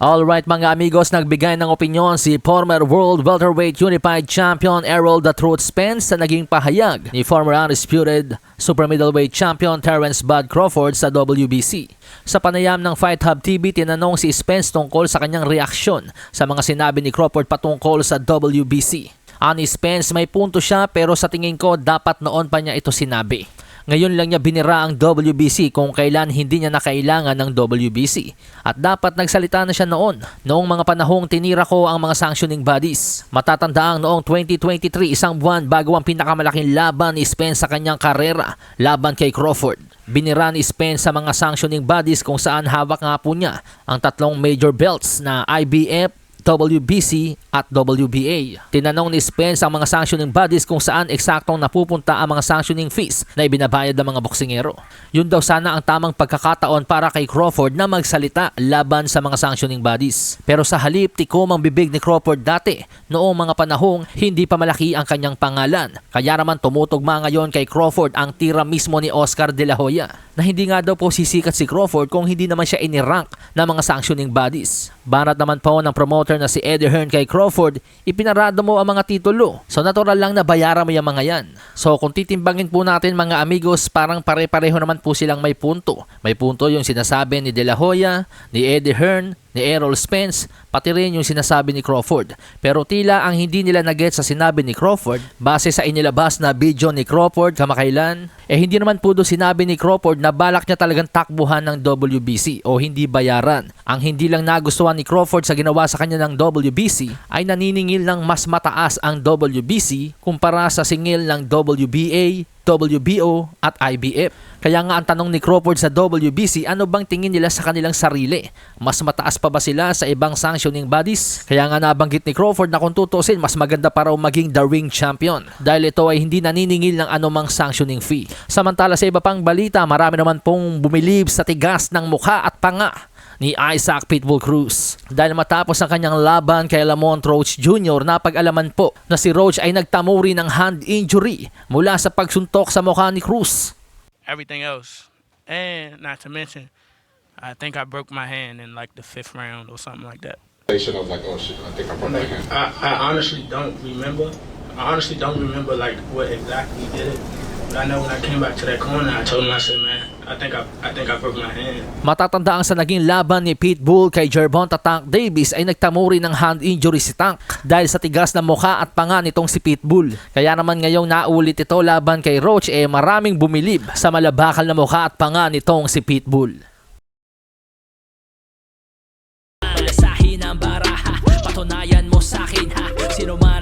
Alright mga amigos, nagbigay ng opinyon si former World Welterweight Unified Champion Errol The Truth Spence sa naging pahayag ni former Undisputed Super Middleweight Champion Terence Bud Crawford sa WBC. Sa panayam ng Fight Hub TV, tinanong si Spence tungkol sa kanyang reaksyon sa mga sinabi ni Crawford patungkol sa WBC. Ani Spence may punto siya pero sa tingin ko dapat noon pa niya ito sinabi. Ngayon lang niya binira ang WBC kung kailan hindi niya nakailangan ng WBC. At dapat nagsalita na siya noon, noong mga panahong tinira ko ang mga sanctioning bodies. Matatandaang noong 2023, isang buwan bago ang pinakamalaking laban ni Spence sa kanyang karera, laban kay Crawford. Binira ni Spence sa mga sanctioning bodies kung saan hawak nga po niya ang tatlong major belts na IBF, WBC at WBA. Tinanong ni Spence ang mga sanctioning bodies kung saan eksaktong napupunta ang mga sanctioning fees na ibinabayad ng mga boksingero. Yun daw sana ang tamang pagkakataon para kay Crawford na magsalita laban sa mga sanctioning bodies. Pero sa halip, tikom ang bibig ni Crawford dati noong mga panahong hindi pa malaki ang kanyang pangalan. Kaya naman tumutugma ngayon kay Crawford ang tira mismo ni Oscar De La Hoya na hindi nga daw po sisikat si Crawford kung hindi naman siya inirank ng mga sanctioning bodies. Banat naman po ng promoter na si Eddie Hearn kay Crawford, ipinarado mo ang mga titulo. So natural lang na bayaran mo yung mga yan. So kung titimbangin po natin mga amigos, parang pare-pareho naman po silang may punto. May punto yung sinasabi ni De La Hoya, ni Eddie Hearn, ni Errol Spence, pati rin yung sinasabi ni Crawford. Pero tila ang hindi nila naget sa sinabi ni Crawford, base sa inilabas na video ni Crawford kamakailan, eh hindi naman po doon sinabi ni Crawford na balak niya talagang takbuhan ng WBC o hindi bayaran. Ang hindi lang nagustuhan ni Crawford sa ginawa sa kanya ng WBC ay naniningil ng mas mataas ang WBC kumpara sa singil ng WBA, WBO at IBF. Kaya nga ang tanong ni Crawford sa WBC, ano bang tingin nila sa kanilang sarili? Mas mataas pa ba sila sa ibang sanctioning bodies? Kaya nga nabanggit ni Crawford na kung tutusin, mas maganda pa raw maging the ring champion dahil ito ay hindi naniningil ng anumang sanctioning fee. Samantala sa iba pang balita, marami naman pong bumilib sa tigas ng mukha at panga ni Isaac Pitbull Cruz. Dahil matapos ang kanyang laban kay Lamont Roach Jr. napag-alaman po na si Roach ay nagtamuri ng hand injury mula sa pagsuntok sa mukha ni Cruz. everything else. And not to mention, I think I broke my hand in like the fifth round or something like that. of like, oh shit, I think I broke my Like, hand. I, I honestly don't remember. I honestly don't remember like what exactly did it. But I know when I came back to that corner, I told him, I said, man, I think I, I think I broke my hand. Matatandaan sa naging laban ni Pitbull kay Gervonta Tank Davis ay nagtamuri ng hand injury si Tank dahil sa tigas na mukha at panga nitong si Pitbull. Kaya naman ngayong naulit ito laban kay Roach eh maraming bumilib sa malabakal na mukha at panga nitong si Pitbull. Malasahin ang baraha, patunayan mo sa akin ha, sino man